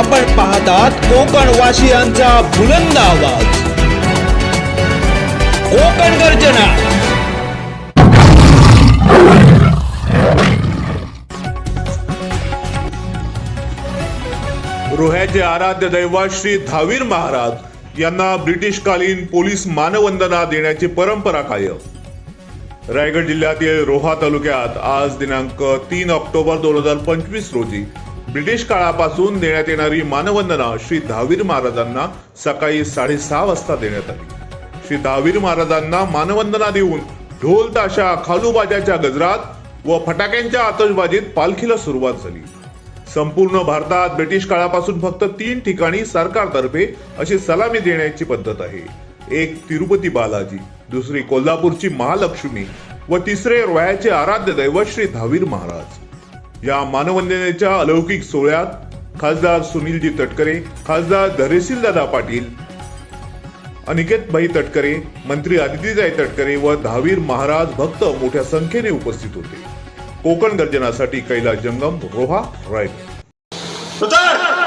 आपण पाहतात कोकण वासियांचा बुलंद आवाज. कोकण गर्जना. रोह्याचे आराध्य दैवत श्री धावीर महाराज यांना ब्रिटिशकालीन पोलीस मानवंदना देण्याची परंपरा कायम. रायगड जिल्ह्यातील रोहा तालुक्यात आज दिनांक तीन ऑक्टोबर दोन हजार पंचवीस रोजी ब्रिटिश काळापासून देण्यात येणारी मानवंदना श्री दहावीर महाराजांना सकाळी साडेसहा वाजता देण्यात आली. श्री दहावीर महाराजांना मानवंदना देऊन ढोल ताशा खालूबाजाच्या गजरात व फटाक्यांच्या आतषबाजीत पालखीला सुरुवात झाली. संपूर्ण भारतात ब्रिटिश काळापासून फक्त तीन ठिकाणी सरकारतर्फे अशी सलामी देण्याची पद्धत आहे. एक तिरुपती बालाजी दुसरी कोल्हापूरची महालक्ष्मी व तिसरे रोयाचे आराध्य दैवत श्री धावीर महाराज. या मानवंदनेच्या अलौकिक सोहळ्यात खासदार सुनीलजी तटकरे खासदार धरेशीलदादा पाटील अनिकेत भाई तटकरे मंत्री आदितीजाई तटकरे व दहावीर महाराज भक्त मोठ्या संख्येने उपस्थित होते. कोकण गर्जनासाठी कैलास जंगम रोहा रायगड.